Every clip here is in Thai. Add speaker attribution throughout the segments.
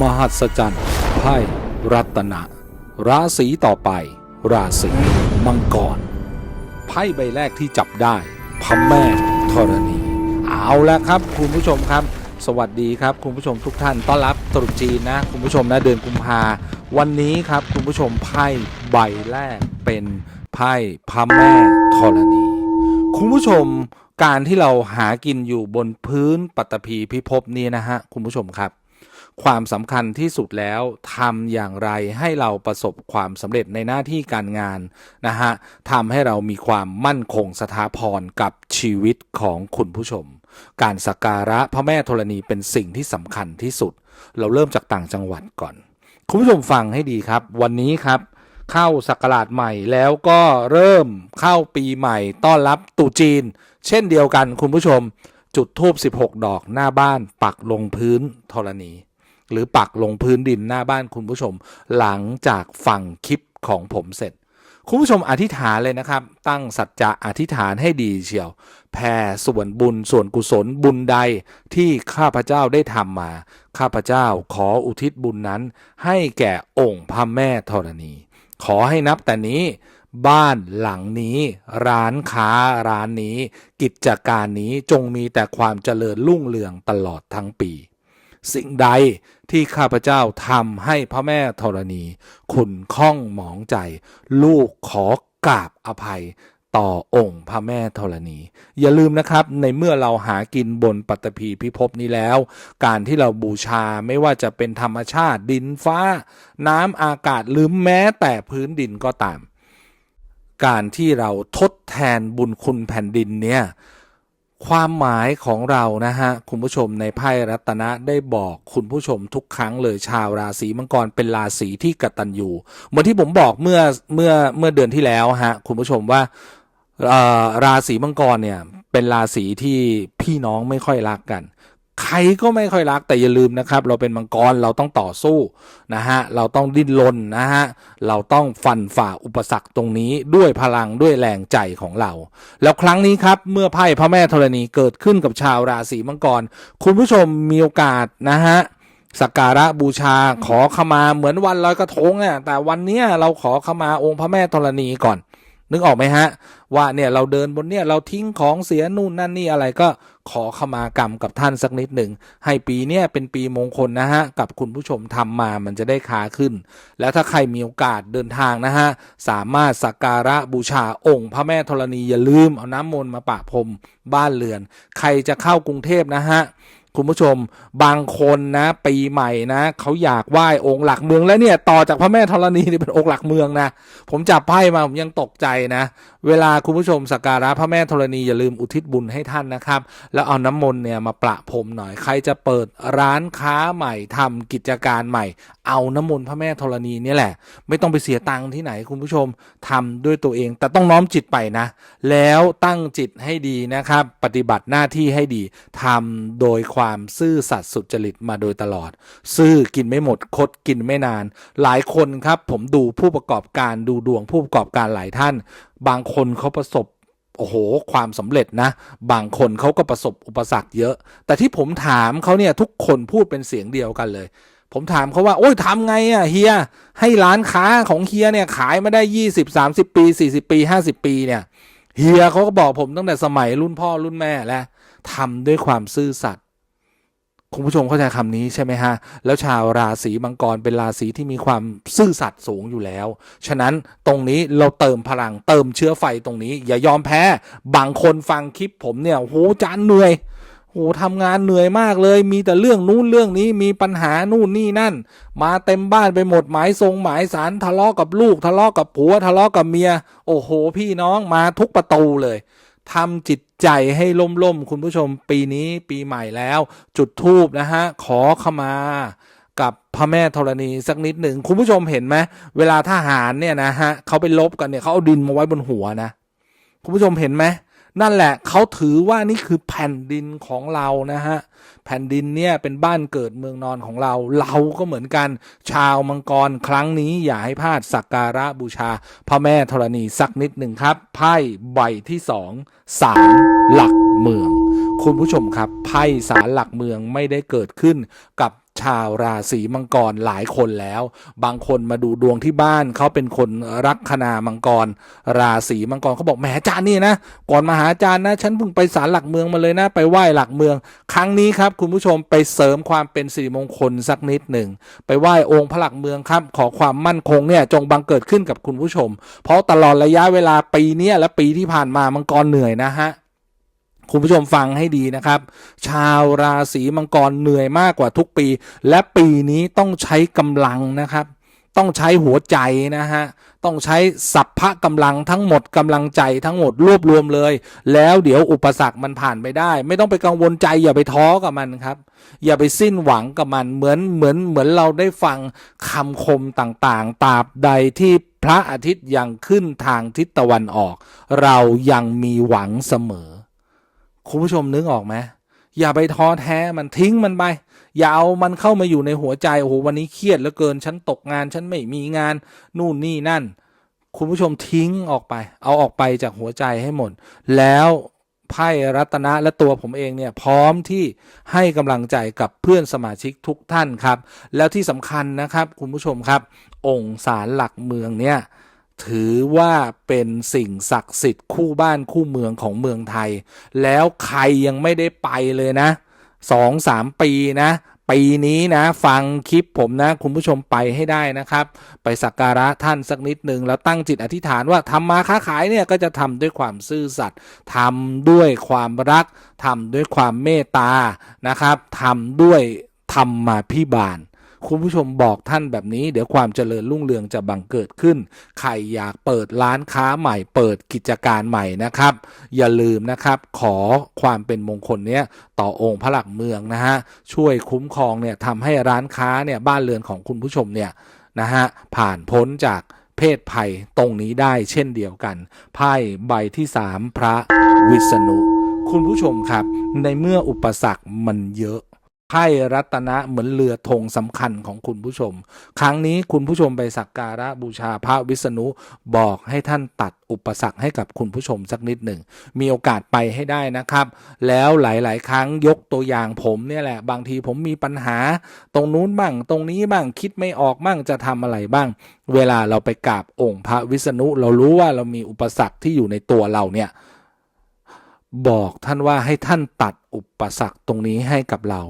Speaker 1: มหัศจรรย์ไพ่รัตนะ ราศีต่อไป ราศีมังกร ไพ่ใบแรกที่จับได้พระแม่ธรณี เอาแล้วครับคุณผู้ชมครับ สวัสดีครับคุณผู้ชมทุกท่านต้อนรับตรุษจีนนะ คุณผู้ชมนะเดือนกุมภาวันนี้ครับคุณผู้ชมไพ่ใบแรกเป็นไพ่พระแม่ธรณี คุณผู้ชมการที่เราหากินอยู่บนพื้นปัตตภีพิภพนี้นะฮะคุณผู้ชมครับ ความสำคัญที่สุดแล้วทำอย่างไรให้เราประสบความสำเร็จในหน้าที่การงานนะฮะทำให้เรามีความมั่นคงสถาพรกับชีวิตของคุณผู้ชม การสักการะพระแม่ธรณีเป็นสิ่งที่สำคัญที่สุด เราเริ่มจากต่างจังหวัดก่อน คุณผู้ชมฟังให้ดีครับ วันนี้ครับเข้าศักราชใหม่แล้วก็เริ่มเข้าปีใหม่ต้อนรับตรุษจีน เช่นเดียวกันคุณผู้ชม จุดทูบ16 ดอกหน้าบ้านปักลงพื้นธรณี หรือปักลงพื้นดินหน้าบ้านคุณผู้ชม หลังจากฟังคลิปของผมเสร็จ คุณผู้ชมอธิษฐานเลยนะครับ ตั้งสัจจะอธิษฐานให้ดีเชียว แผ่ส่วนบุญส่วนกุศลบุญใดที่ข้าพเจ้าได้ทำมา ข้าพเจ้าขออุทิศบุญนั้น ให้แก่องค์พระแม่ธรณี ขอให้นับแต่นี้บ้านหลังนี้ ร้านค้าร้านนี้ กิจการนี้จงมีแต่ความเจริญรุ่งเรืองตลอดทั้งปี สิ่งใดที่ข้าพเจ้าทำให้พระแม่ธรณีคุณข้องหมองใจ ลูกขอกราบอภัยต่อองค์พระแม่ธรณี อย่าลืมนะครับในเมื่อเราหากินบนปัตตภีพิภพนี้แล้ว การที่เราบูชาไม่ว่าจะเป็นธรรมชาติดินฟ้า น้ำอากาศหรือแม้แต่พื้นดินก็ตาม การที่เราทดแทนบุญคุณแผ่นดินเนี่ย ความหมายของเรานะฮะคุณผู้ชมในไพ่รัตนะได้บอกคุณผู้ชมทุกครั้งเลยชาวราศีมังกรเป็นราศีที่กตัญญูเหมือนที่ผมบอกเมื่อเมื่อเมื่อเดือนที่แล้วฮะคุณผู้ชมว่าราศีมังกรเนี่ยเป็นราศีที่พี่น้องไม่ค่อยรักกัน ใครก็ไม่ค่อยรักแต่อย่าลืมนะครับ เราเป็นมังกรเราต้องต่อสู้นะฮะเราต้องดิ้นรนนะฮะเราต้องฟันฝ่าอุปสรรคตรงนี้ด้วยพลังด้วยแรงใจของเรา แล้วครั้งนี้ครับเมื่อไพ่พระแม่ธรณีเกิดขึ้นกับชาวราศีมังกร คุณผู้ชมมีโอกาสนะฮะสักการะบูชาขอขมาเหมือนวันลอยกระทงอะแต่วันเนี้ยเราขอขมาองค์พระแม่ธรณีก่อน นึกออกไหมฮะ ว่าเนี่ยเราเดินบนเนี่ยเราทิ้งของเสียนู่นนั่นนี่อะไรก็ ขอขมากรรมกับท่านสักนิดหนึ่ง ให้ปีเนี้ยเป็นปีมงคลนะฮะ กับคุณผู้ชมทำมามันจะได้ค้าขึ้น แล้วถ้าใครมีโอกาสเดินทางนะฮะ สามารถสักการะบูชาองค์พระแม่ธรณีอย่าลืมเอาน้ำมนต์มาปะพรมบ้านเรือน ใครจะเข้ากรุงเทพนะฮะ คุณผู้ชมบางคนนะ ปีใหม่นะเขาอยากไหว้องค์หลักเมืองแล้วเนี่ยต่อจากพระแม่ธรณีนี่เป็นองค์หลักเมืองนะผมจับไพ่มาผมยังตกใจนะ เวลาคุณผู้ชมสักการะพระแม่ธรณีอย่าลืมอุทิศบุญให้ท่านนะครับ แล้วเอาน้ำมนต์เนี่ยมาประพรมหน่อยใครจะเปิดร้านค้าใหม่ทำกิจการใหม่ เอาน้ำมนต์พระแม่ธรณีนี่แหละ ไม่ต้องไปเสียตังค์ที่ไหนคุณผู้ชมทำด้วยตัวเอง แต่ต้องน้อมจิตไปนะ แล้วตั้งจิตให้ดีนะครับ ปฏิบัติหน้าที่ให้ดีทำโดยคความซื่อสัตย์สุจริตมาโดยตลอด ซื่อกินไม่หมดคดกินไม่นาน หลายคนครับผมดูผู้ประกอบการดูดวงผู้ประกอบการหลายท่าน บางคนเขาประสบโอ้โห ความสำเร็จนะ บางคนเขาก็ประสบอุปสรรคเยอะ แต่ที่ผมถามเขาเนี่ยทุกคนพูดเป็นเสียงเดียวกันเลย ผมถามเขาว่า โอ้ยทำไงอะเฮีย ให้ร้านค้าของเฮียเนี่ยขายมาได้ยี่สิบสามสิบปีสี่สิบปีห้าสิบปีเนี่ย เฮียเขาก็บอกผมตั้งแต่สมัยรุ่นพ่อรุ่นแม่แล้วทำด้วยความซื่อสัตย์ คุณผู้ชมเข้าใจคำนี้ใช่ไหมฮะ แล้วชาวราศีมังกรเป็นราศีที่มีความซื่อสัตย์สูงอยู่แล้ว ฉะนั้นตรงนี้เราเติมพลังเติมเชื้อไฟตรงนี้ อย่ายอมแพ้ บางคนฟังคลิปผมเนี่ยโหจานเหนื่อยโหทำงานเหนื่อยมากเลย มีแต่เรื่องนู้นเรื่องนี้มีปัญหานู่นนี่นั่น มาเต็มบ้านไปหมดหมายทรงหมายสารทะเลาะกับลูก ทะเลาะกับผัวทะเลาะกับเมีย โอ้โห พี่น้องมาทุกประตูเลย ทำจิตใจให้ล่มร่มคุณผู้ชมปีนี้ปีใหม่แล้ว จุดทูบนะฮะ ขอขมากับพระแม่ธรณีสักนิดหนึ่งคุณผู้ชมเห็นไหมเวลาทหารเนี่ยนะฮะเขาไปลบกันเนี่ยเขาเอาดินมาไว้บนหัวนะ คุณผู้ชมเห็นไหม นั่นแหละเขาถือว่านี่คือแผ่นดินของเรานะฮะแผ่นดินเนี่ยเป็นบ้านเกิดเมืองนอนของเรา เราก็เหมือนกัน ชาวมังกรครั้งนี้อย่าให้พลาดสักการะบูชา พระแม่ธรณีสักนิดหนึ่งครับ ไพ่ใบที่สองสารหลักเมือง คุณผู้ชมครับไพ่สารหลักเมืองไม่ได้เกิดขึ้นกับ ชาวราศีมังกรหลายคนแล้ว บางคนมาดูดวงที่บ้านเขาเป็นคนรักคณามังกร ราศีมังกรเขาบอกแหมอาจารย์นี่นะก่อนมาหาอาจารย์นะ ฉันเพิ่งไปศาลหลักเมืองมาเลยนะ ไปไหว้หลักเมือง ครั้งนี้ครับคุณผู้ชมไปเสริมความเป็นสิริมงคลสักนิดหนึ่งไปไหว้องค์พระหลักเมืองครับ ขอความมั่นคงเนี่ยจงบังเกิดขึ้นกับคุณผู้ชม เพราะตลอดระยะเวลาปีนี้และปีที่ผ่านมามังกรเหนื่อยนะฮะ คุณผู้ชมฟังให้ดีนะครับ ชาวราศีมังกรเหนื่อยมากกว่าทุกปี และปีนี้ต้องใช้กำลังนะครับ ต้องใช้หัวใจนะฮะต้องใช้สัพพะกำลังทั้งหมดกำลังใจทั้งหมดรวบรวมเลย แล้วเดี๋ยวอุปสรรคมันผ่านไปได้ ไม่ต้องไปกังวลใจอย่าไปท้อกับมันครับ อย่าไปสิ้นหวังกับมันเหมือนเหมือนเหมือนเราได้ฟังคำคมต่างๆตราบใดที่พระอาทิตย์ยังขึ้นทางทิศตะวันออก เรายังมีหวังเสมอ คุณผู้ชมนึกออกไหมอย่าไปท้อแท้มันทิ้งมันไป อย่าเอามันเข้ามาอยู่ในหัวใจโอ้โหวันนี้เครียดเหลือเกินฉันตกงาน ฉันไม่มีงาน นู่นนี่นั่น คุณผู้ชมทิ้งออกไป เอาออกไปจากหัวใจให้หมด แล้วไพ่รัตนะและตัวผมเองเนี่ยพร้อมที่ให้กำลังใจกับเพื่อนสมาชิกทุกท่านครับ แล้วที่สำคัญนะครับ คุณผู้ชมครับ องค์ศาลหลักเมืองเนี่ย ถือว่าเป็นสิ่งศักดิ์สิทธิ์คู่บ้านคู่เมืองของเมืองไทย แล้วใครยังไม่ได้ไปเลยนะสองสามปีนะปีนี้นะฟังคลิปผมนะ คุณผู้ชมไปให้ได้นะครับ ไปสักการะท่านสักนิดหนึ่งแล้วตั้งจิตอธิษฐานว่าทำมาค้าขายเนี่ยก็จะทำด้วยความซื่อสัตย์ทำด้วยความรักทำด้วยความเมตตานะครับทำด้วยธรรมาพิบาล คุณผู้ชมบอกท่านแบบนี้ เดี๋ยวความเจริญรุ่งเรืองจะบังเกิดขึ้น ใครอยากเปิดร้านค้าใหม่ เปิดกิจการใหม่นะครับ อย่าลืมนะครับขอความเป็นมงคลเนี้ยต่อองค์พระหลักเมืองนะฮะช่วยคุ้มครองเนี่ยทำให้ร้านค้าเนี่ยบ้านเรือนของคุณผู้ชมเนี่ยนะฮะผ่านพ้นจากเพศภัยตรงนี้ได้เช่นเดียวกัน ไพ่ใบที่สามพระวิษณุ คุณผู้ชมครับ ในเมื่ออุปสรรคมันเยอะ ไพ่รัตนะเหมือนเรือธงสำคัญของคุณผู้ชม ครั้งนี้คุณผู้ชมไปสักการะบูชาพระวิษณุบอกให้ท่านตัดอุปสรรคให้กับคุณผู้ชมสักนิดหนึ่ง มีโอกาสไปให้ได้นะครับ แล้วหลาย ๆ ครั้งยกตัวอย่างผมเนี่ยแหละ บางทีผมมีปัญหา ตรงนู้นบ้าง ตรงนี้บ้างคิดไม่ออกบ้างจะทำอะไรบ้าง เวลาเราไปกราบองค์พระวิษณุ เรารู้ว่าเรามีอุปสรรคที่อยู่ในตัวเราเนี่ยบอกท่านว่าให้ท่านตัดอุปสรรคตรงนี้ให้กับเรา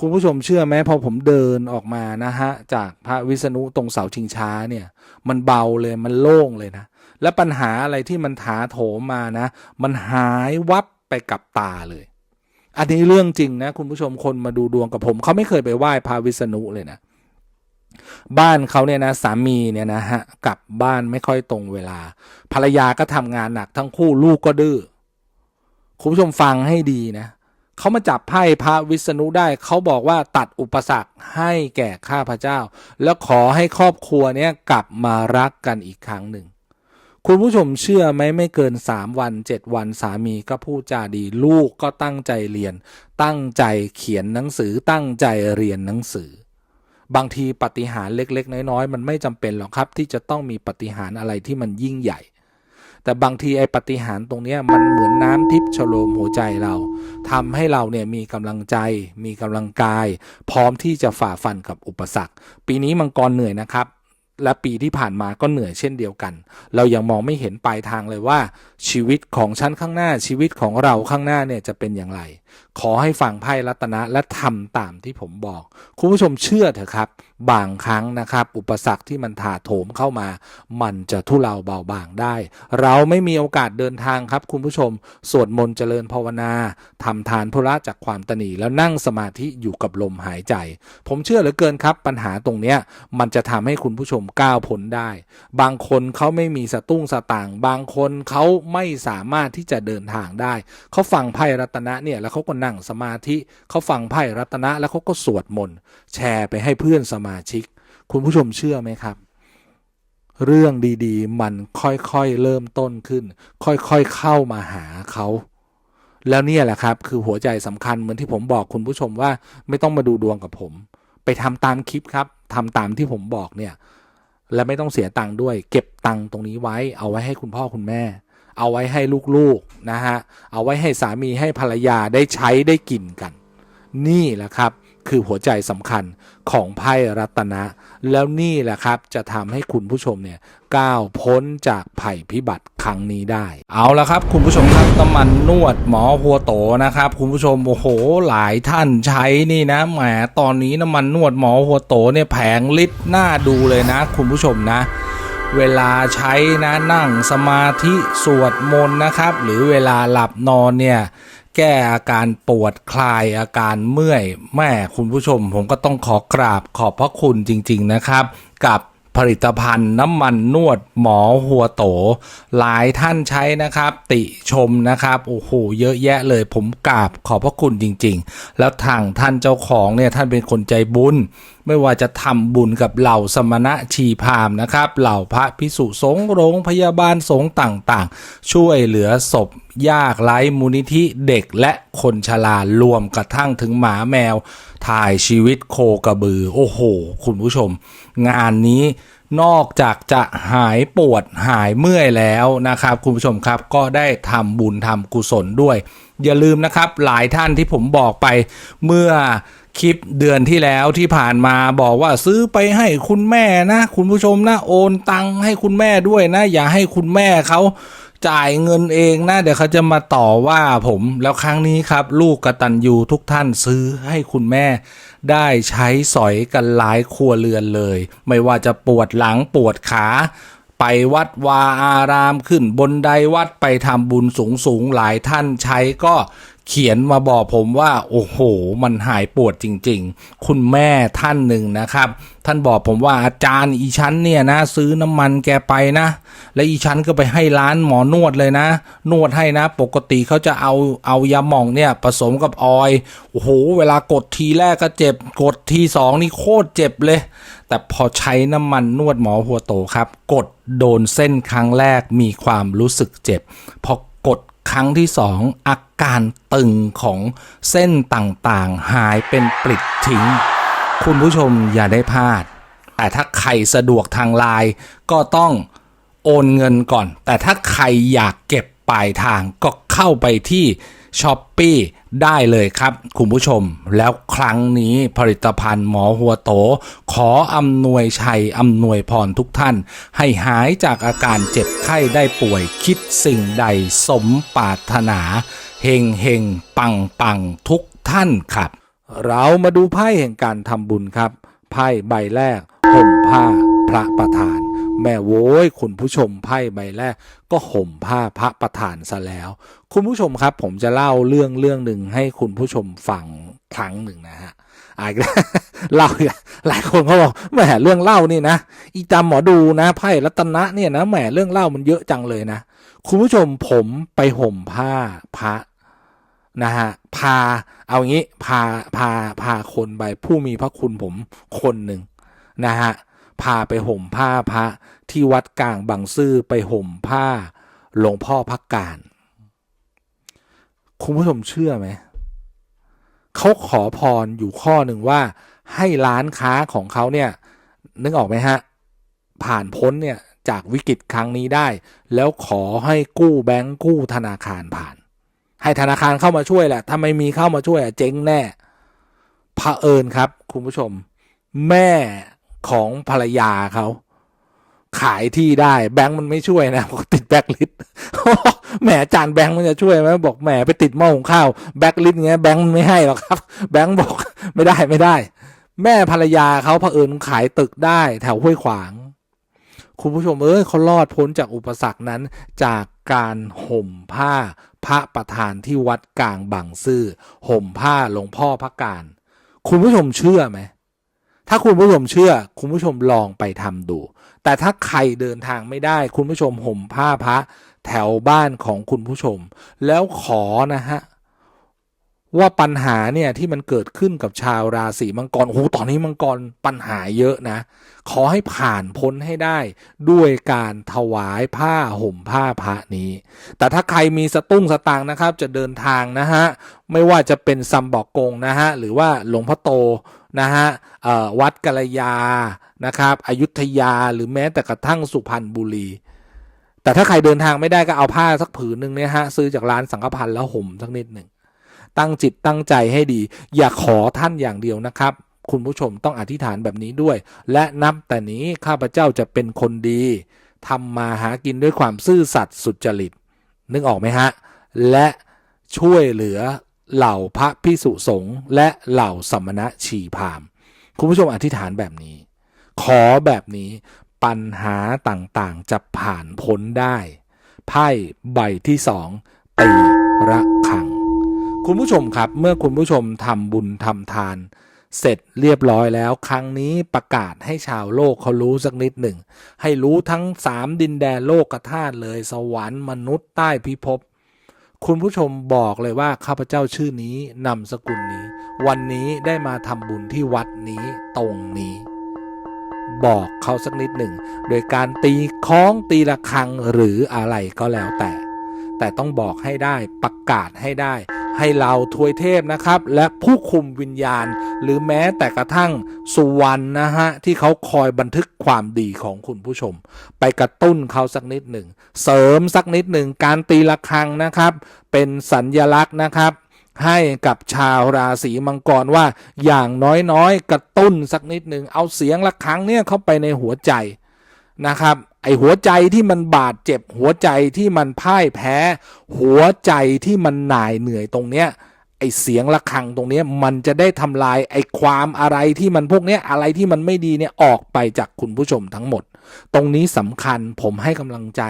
Speaker 1: คุณผู้ชมเชื่อไหมพอผมเดินออกมานะฮะ จากพระวิษณุตรงเสาชิงช้าเนี่ย มันเบาเลยมันโล่งเลยนะ และปัญหาอะไรที่มันถาโถมมานะ มันหายวับไปกับตาเลย อันนี้เรื่องจริงนะ คุณผู้ชมคนมาดูดวงกับผม เขาไม่เคยไปไหว้พระวิษณุเลยนะ บ้านเขาเนี่ยนะสามีเนี่ยนะฮะกลับบ้านไม่ค่อยตรงเวลา ภรรยาก็ทำงานหนักทั้งคู่ลูกก็ดื้อคุณผู้ชมฟังให้ดีนะ เขามาจับไพ่พระวิษณุได้เขาบอกว่าตัดอุปสรรคให้แก่ข้าพเจ้า แล้วขอให้ครอบครัวเนี้ยกลับมารักกันอีกครั้งหนึ่ง คุณผู้ชมเชื่อไหมไม่เกินสามวันเจ็ดวันสามีก็พูดจาดี ลูกก็ตั้งใจเรียน ตั้งใจเขียนหนังสือตั้งใจเรียนหนังสือบางทีปฏิหารเล็ก ๆ น้อย ๆ มันไม่จำเป็นหรอกครับ ที่จะต้องมีปฏิหารอะไรที่มันยิ่งใหญ่ แต่บางทีไอ้ปฏิหารตรงนี้มันเหมือนน้ำทิพย์ชโลมหัวใจเราทำให้เราเนี่ยมีกำลังใจ มีกำลังกาย พร้อมที่จะฝ่าฟันกับอุปสรรค ปีนี้มังกรเหนื่อยนะครับและปีที่ผ่านมาก็เหนื่อยเช่นเดียวกัน เรายังมองไม่เห็นปลายทางเลยว่า ชีวิตของฉันข้างหน้าชีวิตของเราข้างหน้าเนี่ยจะเป็นอย่างไรขอให้ฟังไพ่รัตนะและทำตามที่ผมบอก คุณผู้ชมเชื่อเถอะครับ บางครั้งนะครับ อุปสรรคที่มันถาโถมเข้ามา มันจะทุเลาเบาบางได้ เราไม่มีโอกาสเดินทางครับ คุณผู้ชม สวดมนต์เจริญภาวนาทำทานพุระจากความตนีแล้วนั่งสมาธิอยู่กับลมหายใจ ผมเชื่อเหลือเกินครับ ปัญหาตรงเนี้ยมันจะทำให้คุณผู้ชมก้าวพ้นได้ บางคนเขาไม่มีสตุ้งสตางบางคนเขาไม่สามารถที่จะเดินทางได้เขาฟังไพ่รัตนะเนี่ยแล้วเขาก็นั่งสมาธิเขาฟังไพ่รัตนะ แล้วเขาก็สวดมนต์แชร์ไปให้เพื่อนสมาชิก คุณผู้ชมเชื่อไหมครับ เรื่องดีๆ มันค่อยๆเริ่มต้นขึ้น ค่อยๆเข้ามาหาเขาแล้วเนี่ยแหละครับ คือหัวใจสำคัญเหมือนที่ผมบอกคุณผู้ชมว่าไม่ต้องมาดูดวงกับผม ไปทำตามคลิปครับทำตามที่ผมบอกเนี่ย และไม่ต้องเสียตังค์ด้วย เก็บตังค์ตรงนี้ไว้เอาไว้ให้คุณพ่อคุณแม่ เอาไว้ให้ลูกๆนะฮะเอาไว้ให้สามีให้ภรรยาได้ใช้ได้กินกัน นี่แหละครับคือหัวใจสำคัญของไพ่รัตนะ แล้วนี่แหละครับจะทำให้คุณผู้ชมเนี่ยก้าวพ้นจากภัยพิบัติครั้งนี้ได้ เอาละครับ คุณผู้ชมครับน้ำมันนวดหมอหัวโตนะครับ คุณผู้ชมโอ้โหหลายท่านใช้นี่นะแหมตอนนี้น้ำมันนวดหมอหัวโตเนี่ยแผงลิตรหน้าดูเลยนะ คุณผู้ชมนะ เวลาใช้นะนั่งสมาธิสวดมนต์นะครับ หรือเวลาหลับนอนเนี่ยแก้อาการปวดคลายอาการเมื่อยแม่คุณผู้ชม ผมก็ต้องขอกราบขอบพระคุณจริง ๆนะครับ กับผลิตภัณฑ์น้ำมันนวดหมอหัวโต หลายท่านใช้นะครับ ติชมนะครับโอ้โหเยอะแยะเลยผมกราบขอบพระคุณจริง ๆ แล้วทางท่านเจ้าของเนี่ยท่านเป็นคนใจบุญ ไม่ว่าจะทำบุญกับเหล่าสมณะชีพามนะครับ เหล่าพระพิสุสงฆ์โรงพยาบาลสงฆ์ต่างๆ ช่วยเหลือศพยากไร้มูลนิธิเด็กและคนชรารวมกระทั่งถึงหมาแมว ถ่ายชีวิตโคกระบือ โอ้โห คุณผู้ชม งานนี้นอกจากจะหายปวดหายเมื่อยแล้วนะครับ คุณผู้ชมครับก็ได้ทำบุญทำกุศลด้วย อย่าลืมนะครับหลายท่านที่ผมบอกไปเมื่อ คลิปเดือนที่แล้วที่ผ่านมาบอกว่าซื้อไปให้คุณแม่นะ คุณผู้ชมนะโอนตังให้คุณแม่ด้วยนะ อย่าให้คุณแม่เขาจ่ายเงินเองนะ เดี๋ยวเขาจะมาต่อว่าผมแล้วครั้งนี้ครับ ลูกกระตัญญูทุกท่านซื้อให้คุณแม่ได้ใช้สอยกันหลายครัวเรือนเลย ไม่ว่าจะปวดหลังปวดขาไปวัดวาอารามขึ้นบนไดวัดไปทำบุญสูงสูงหลายท่านใช้ก็ เขียนมาบอกผมว่า โอ้โห มันหายปวดจริง ๆ คุณแม่ท่านหนึ่งนะครับ ท่านบอกผมว่าอาจารย์อีชั้นเนี่ยนะ ซื้อน้ำมันแกไปนะ และอีชั้นก็ไปให้ร้านหมอนวดเลยนะ นวดให้นะ ปกติเขาจะเอาเอายาหม่องเนี่ย ผสมกับออยโอ้โห เวลากดทีแรกก็เจ็บ กดทีสองนี่โคตรเจ็บเลย แต่พอใช้น้ำมันนวดหมอหัวโตครับ กดโดนเส้นครั้งแรกมีความรู้สึกเจ็บพอกด ครั้งที่สองอาการตึงของเส้นต่างๆ หายเป็นปลิดทิ้ง คุณผู้ชมอย่าได้พลาด แต่ถ้าใครสะดวกทางไลน์ก็ต้องโอนเงินก่อน แต่ถ้าใครอยากเก็บปลายทางก็เข้าไปที่ ช้อปปีได้เลยครับ คุณผู้ชม แล้วครั้งนี้ผลิตภัณฑ์หมอหัวโต ขออำนวยชัยอำนวยพรทุกท่าน ให้หายจากอาการเจ็บไข้ได้ป่วยคิดสิ่งใดสมปรารถนาเฮงเฮงปังปังทุกท่านครับ เรามาดูไพ่แห่งการทำบุญครับ ไพ่ใบแรกห่มผ้า พระประธาน แม่โว้ยคุณผู้ชมไพ่ใบแรก ก็ห่มผ้าพระประธานซะแล้ว คุณผู้ชมครับ ผมจะเล่าเรื่องเรื่องหนึ่งให้คุณผู้ชมฟังครั้งหนึ่งนะฮะอะเล่าอีกแล้วหลายคนเขาบอกแหมเรื่องเล่านี่นะอีจำหมอดูนะไพ่รัตนะเนี่ยนะแหมเรื่องเล่ามันเยอะจังเลยนะคุณผู้ชมผมไปห่มผ้าพระนะฮะพาเอางี้พาพาพาคนไปผู้มีพระคุณผมคนหนึ่งนะฮะ พาไปห่มผ้าพระที่วัดกลางบางซื่อไปห่มผ้าหลวงพ่อพักการคุณผู้ชมเชื่อไหมเขาขอพรอยู่ข้อหนึ่งว่า ให้ร้านค้าของเขาเนี่ย นึกออกไหมฮะ ผ่านพ้นเนี่ยจากวิกฤตครั้งนี้ได้ แล้วขอให้กู้แบงก์กู้ธนาคารผ่าน ให้ธนาคารเข้ามาช่วยแหละถ้าไม่มีเข้ามาช่วยอะเจ๊งแน่เผอิญครับ คุณผู้ชม แม่ ของภรรยาเขาขายที่ได้แบงค์มันไม่ช่วยนะบอกติดแบ็คลิสแหมจานแบงค์มันจะช่วยไหมบอกแหมไปติดหม้อหุงข้าวแบ็คลิสเงี้ยแบงค์มันไม่ให้หรอกครับ แบงค์บอกไม่ได้ไม่ได้ แม่ภรรยาเขาเผอิญขายตึกได้แถวห้วยขวาง คุณผู้ชมเอ้ยเขารอดพ้นจากอุปสรรคนั้น จากการห่มผ้าพระประธานที่วัดกลางบางซื่อห่มผ้าหลวงพ่อพระการ คุณผู้ชมเชื่อไหม ถ้าคุณผู้ชมเชื่อ คุณผู้ชมลองไปทำดู แต่ถ้าใครเดินทางไม่ได้ คุณผู้ชมห่มผ้าพระแถวบ้านของคุณผู้ชม แล้วขอนะฮะว่าปัญหาเนี่ยที่มันเกิดขึ้นกับชาวราศีมังกรโอ้โหตอนนี้มังกรปัญหาเยอะนะ ขอให้ผ่านพ้นให้ได้ด้วยการถวายผ้าห่มผ้าพระนี้ แต่ถ้าใครมีสตุ้งสตางนะครับจะเดินทางนะฮะ ไม่ว่าจะเป็นซัมบอกกงนะฮะ หรือว่าหลวงพ่อโต นะฮะวัดกัลยานะครับอยุธยาหรือแม้แต่กระทั่งสุพรรณบุรี แต่ถ้าใครเดินทางไม่ได้ก็เอาผ้าสักผืนหนึ่งเนี่ยฮะซื้อจากร้านสังฆพันธ์แล้วห่มสักนิดหนึ่งตั้งจิตตั้งใจให้ดี อย่าขอท่านอย่างเดียวนะครับ คุณผู้ชมต้องอธิษฐานแบบนี้ด้วย และนับแต่นี้ข้าพเจ้าจะเป็นคนดีทำมาหากินด้วยความซื่อสัตย์สุจริตนึกออกไหมฮะ และช่วยเหลือ เหล่าพระพิสุสงฆ์และเหล่าสมณะชีพามคุณผู้ชมอธิษฐานแบบนี้ ขอแบบนี้ปัญหาต่างๆ จะผ่านพ้นได้ ไพ่ใบที่สองตีระฆัง คุณผู้ชมครับเมื่อคุณผู้ชมทำบุญทำทาน เสร็จเรียบร้อยแล้ว ครั้งนี้ประกาศให้ชาวโลกเขารู้สักนิดหนึ่ง ให้รู้ทั้งสามดินแดนโลกธาตุเลยสวรรค์มนุษย์ใต้พิภพ คุณผู้ชมบอกเลยว่าข้าพเจ้าชื่อนี้นามสกุลนี้ วันนี้ได้มาทำบุญที่วัดนี้ตรงนี้ บอกเขาสักนิดหนึ่ง โดยการตีคล้องตีระฆังหรืออะไรก็แล้วแต่ แต่ต้องบอกให้ได้ประกาศให้ได้ ให้เราทวยเทพนะครับ และผู้คุมวิญญาณ หรือแม้แต่กระทั่งสุวรรณนะฮะ ที่เขาคอยบันทึกความดีของคุณผู้ชม ไปกระตุ้นเขาสักนิดหนึ่ง เสริมสักนิดหนึ่งการตีระฆังนะครับ เป็นสัญญลักษณ์นะครับให้กับชาวราศีมังกรว่าอย่างน้อยๆ กระตุ้นสักนิดหนึ่งเอาเสียงระฆังเนี่ยเข้าไปในหัวใจนะครับ ไอหัวใจที่มันบาดเจ็บ หัวใจที่มันพ่ายแพ้ หัวใจที่มันหน่ายเหนื่อยตรงเนี้ยไอเสียงระฆังตรงเนี้ยมันจะได้ทำลายไอความอะไรที่มันพวกเนี้ยอะไรที่มันไม่ดีเนี่ยออกไปจากคุณผู้ชมทั้งหมด ตรงนี้สำคัญผมให้กำลังใจ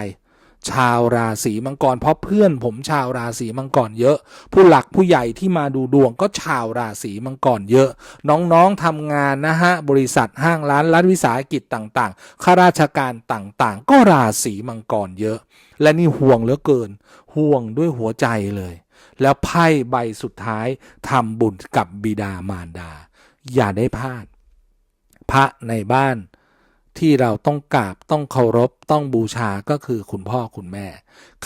Speaker 1: ชาวราศีมังกร เพราะเพื่อนผมชาวราศีมังกรเยอะ ผู้หลักผู้ใหญ่ที่มาดูดวงก็ชาวราศีมังกรเยอะ น้องๆทำงานนะฮะบริษัทห้างร้านรัฐวิสาหกิจต่างๆข้าราชการต่างๆ ก็ราศีมังกรเยอะ และนี่ห่วงเหลือเกิน ห่วงด้วยหัวใจเลย แล้วไพ่ใบสุดท้ายทำบุญกับบิดามารดา อย่าได้พลาด พระในบ้าน ที่เราต้องกราบต้องเคารพต้องบูชาก็คือคุณพ่อคุณแม่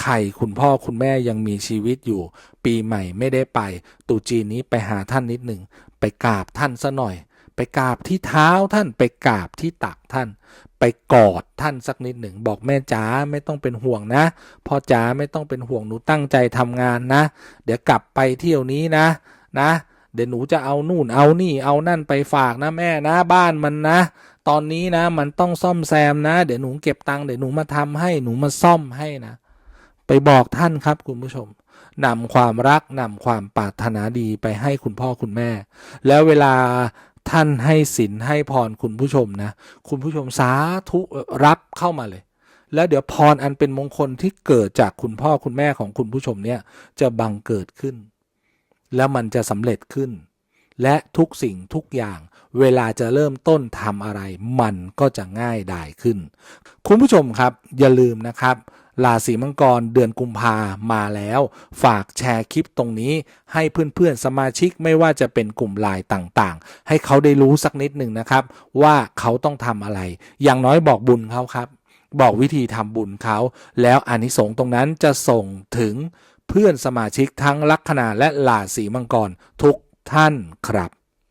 Speaker 1: ใครคุณพ่อคุณแม่ยังมีชีวิตอยู่ ปีใหม่ไม่ได้ไปตรุจีนนี้ไปหาท่านนิดหนึ่งไปกราบท่านซะหน่อย ไปกราบที่เท้าท่านไปกราบที่ตักท่าน ไปกอดท่านสักนิดหนึ่งบอกแม่จ๋าไม่ต้องเป็นห่วงนะพ่อจ๋าไม่ต้องเป็นห่วงหนูตั้งใจทำงานนะ เดี๋ยวกลับไปเที่ยวนี้นะนะเดี๋ยวหนูจะเอานู่นเอานี่เอานั่นไปฝากนะแม่นะบ้านมันนะ ตอนนี้นะมันต้องซ่อมแซมนะ เดี๋ยวหนูเก็บตังค์เดี๋ยวหนูมาทำให้หนูมาซ่อมให้นะ ไปบอกท่านครับคุณผู้ชมนำความรักนำความปรารถนาดีไปให้คุณพ่อคุณแม่ แล้วเวลาท่านให้ศีลให้พรคุณผู้ชมนะ คุณผู้ชมสาธุรับเข้ามาเลย แล้วเดี๋ยวพรอันเป็นมงคลที่เกิดจากคุณพ่อคุณแม่ของคุณผู้ชมเนี่ยจะบังเกิดขึ้น แล้วมันจะสำเร็จขึ้น และทุกสิ่งทุกอย่าง เวลาจะเริ่มต้นทำอะไร มันก็จะง่ายดายขึ้น คุณผู้ชมครับ อย่าลืมนะครับราศีมังกรเดือนกุมภามาแล้ว ฝากแชร์คลิปตรงนี้ให้เพื่อนๆสมาชิกไม่ว่าจะเป็นกลุ่มไลน์ต่างๆ ให้เขาได้รู้สักนิดหนึ่งนะครับ ว่าเขาต้องทำอะไร อย่างน้อยบอกบุญเขาครับ บอกวิธีทำบุญเขา แล้วอานิสงส์ตรงนั้นจะส่งถึงเพื่อนสมาชิกทั้งลัคนาและราศีมังกรทุก ท่านครับ